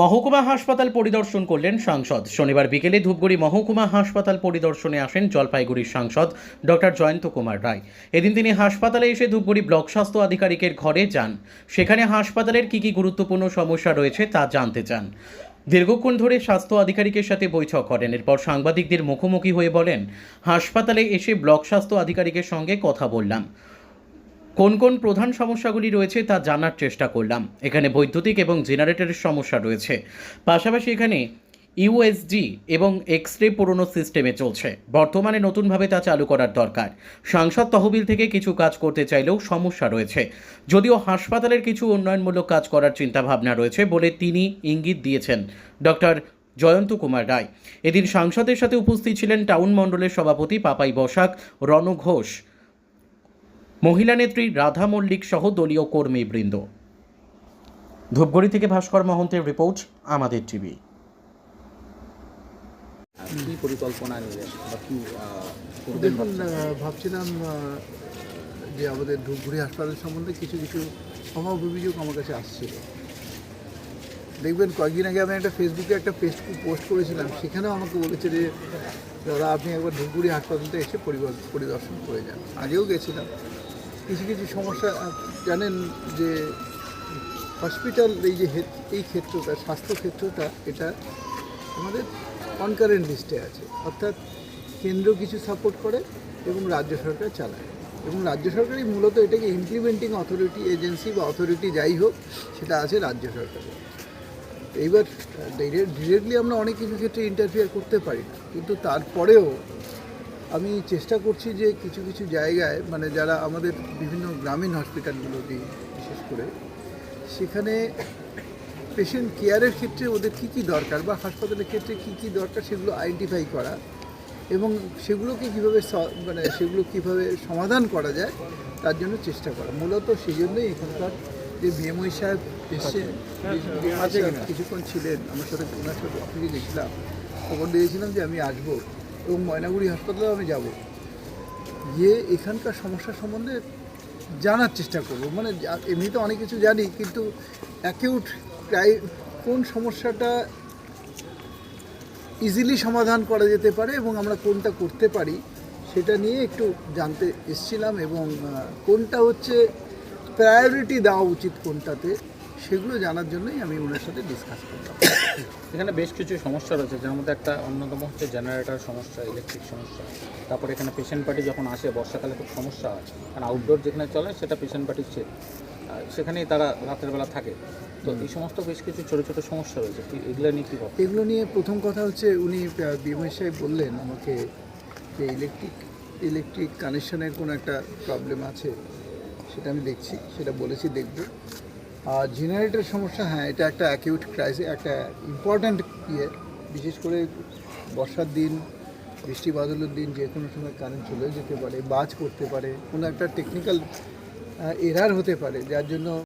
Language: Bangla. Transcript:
মহকুমা হাসপাতাল পরিদর্শন করলেন সাংসদ। শনিবার বিকেলে ধূপগুড়ি মহকুমা হাসপাতাল পরিদর্শনে আসেন জলপাইগুড়ির সাংসদ ডক্টর জয়ন্ত কুমার রায়। এদিন তিনি হাসপাতালে এসে ধূপগুড়ি ব্লক স্বাস্থ্য আধিকারিকের ঘরে যান। সেখানে হাসপাতালের কী কী গুরুত্বপূর্ণ সমস্যা রয়েছে তা জানতে চান। দীর্ঘক্ষণ ধরে স্বাস্থ্য আধিকারিকের সাথে বৈঠক করেন। এরপর সাংবাদিকদের মুখোমুখি হয়ে বলেন, হাসপাতালে এসে ব্লক স্বাস্থ্য আধিকারিকের সঙ্গে কথা বললাম। কোন কোন প্রধান সমস্যাগুলি রয়েছে তা জানার চেষ্টা করলাম। এখানে বৈদ্যুতিক এবং জেনারেটরের সমস্যা রয়েছে। পাশাপাশি এখানে ইউএসজি এবং এক্স রে পুরনো সিস্টেমে চলছে। বর্তমানে নতুনভাবে তা চালু করার দরকার। সাংসদ তহবিল থেকে কিছু কাজ করতে চাইলেও সমস্যা রয়েছে। যদিও হাসপাতালের কিছু উন্নয়নমূলক কাজ করার চিন্তাভাবনা রয়েছে বলে তিনি ইঙ্গিত দিয়েছেন ডক্টর জয়ন্ত কুমার রায়। এদিন সাংসদের সাথে উপস্থিত ছিলেন টাউন মণ্ডলের সভাপতি পাপাই বসাক, রণ ঘোষ মহিলা নেত্রী রাধা মল্লিক সহ দলীয় কর্মীবৃন্দ ধূপগুড়ি থেকে ভাস্কর মহন্তের রিপোর্ট আমাদের টিভি। কি পরিকল্পনা নিলেন বা কি দেখুন ভাবছিলাম যে আমাদের ধূপগুড়ি হাসপাতাল সম্বন্ধে কিছু কিছু অভাব অভিযোগ আমার কাছে আসছিল। দেখবেন কয়েকদিন আগে আমি একটা ফেসবুকে একটা পেস্ট পোস্ট করেছিলাম সেখানেও আমাকে বলেছে যে দাদা আপনি একবার ধূপগুড়ি হাসপাতালটা এসে পরিবার- পরিদর্শন করে যান। আগেও গেছিলাম। কিছু কিছু সমস্যা জানেন যে হসপিটাল এই যে এই ক্ষেত্রটা, স্বাস্থ্য ক্ষেত্রটা, এটা আমাদের কনকারেন্ট লিস্টে আছে। অর্থাৎ কেন্দ্র কিছু সাপোর্ট করে এবং রাজ্য সরকার চালায়। এবং রাজ্য সরকারই মূলত এটাকে ইমপ্লিমেন্টিং অথরিটি এজেন্সি বা অথরিটি যাই হোক, সেটা আছে রাজ্য সরকারের। এইবার ডিরেক্টলি আমরা অনেক কিছু ক্ষেত্রে ইন্টারফিয়ার করতে পারি না। কিন্তু তারপরেও আমি চেষ্টা করছি যে কিছু কিছু জায়গায় মানে যারা আমাদের বিভিন্ন গ্রামীণ হসপিটালগুলো দিই বিশেষ করে সেখানে পেশেন্ট কেয়ারের ক্ষেত্রে ওদের কী কী দরকার বা হাসপাতালের ক্ষেত্রে কী কী দরকার সেগুলো আইডেন্টিফাই করা এবং সেগুলোকে কীভাবে মানে সেগুলো কীভাবে সমাধান করা যায় তার জন্য চেষ্টা করা। মূলত সেই জন্যই এখানকার যে বিএমওই সাহেব এসছেন কিছুক্ষণ ছিলেন আমার সাথে ওনার সাথে অফিসে গেছিলাম খবর দিয়েছিলাম যে আমি আসব। এবং ময়নাগুড়ি হাসপাতালে আমি যাব। গিয়ে এখানকার সমস্যা সম্বন্ধে জানার চেষ্টা করব। মানে এমনিতে অনেক কিছু জানি, কিন্তু অ্যাকিউট কোন সমস্যাটা ইজিলি সমাধান করা যেতে পারে এবং আমরা কোনটা করতে পারি, সেটা নিয়ে একটু জানতে এসছিলাম এবং কোনটা হচ্ছে প্রায়োরিটি দেওয়া উচিত কোনটাতে, সেগুলো জানার জন্যই আমি ওনার সাথে ডিসকাস করলাম। এখানে বেশ কিছু সমস্যা রয়েছে যার মধ্যে একটা অন্যতম হচ্ছে জেনারেটার সমস্যা ইলেকট্রিক সমস্যা। তারপরে এখানে পেশেন্ট পার্টি যখন আসে বর্ষাকালে খুব সমস্যা হয়। কারণ আউটডোর যেখানে চলে সেটা পেশেন্ট পার্টির সেট সেখানেই তারা রাতের বেলা থাকে। তো এই সমস্ত বেশ কিছু ছোটো ছোটো সমস্যা রয়েছে। এগুলো নিয়ে কী ভাবছেন? এগুলো নিয়ে প্রথম কথা হচ্ছে উনি বিময় সাহেব বললেন আমাকে যে ইলেকট্রিক ইলেকট্রিক কানেকশনের কোনো একটা প্রবলেম আছে সেটা আমি দেখছি সেটা বলেছি দেখব। আর জেনারেটরের সমস্যা হ্যাঁ এটা একটা অ্যাকিউট ক্রাইসিস একটা ইম্পর্ট্যান্ট ইয়ে। বিশেষ করে বর্ষার দিন, বৃষ্টি বাদলের দিন, যে কোনো সময় কারেন্ট চলে যেতে পারে, বাজ করতে পারে, কোনো একটা টেকনিক্যাল এরার হতে পারে, যার জন্য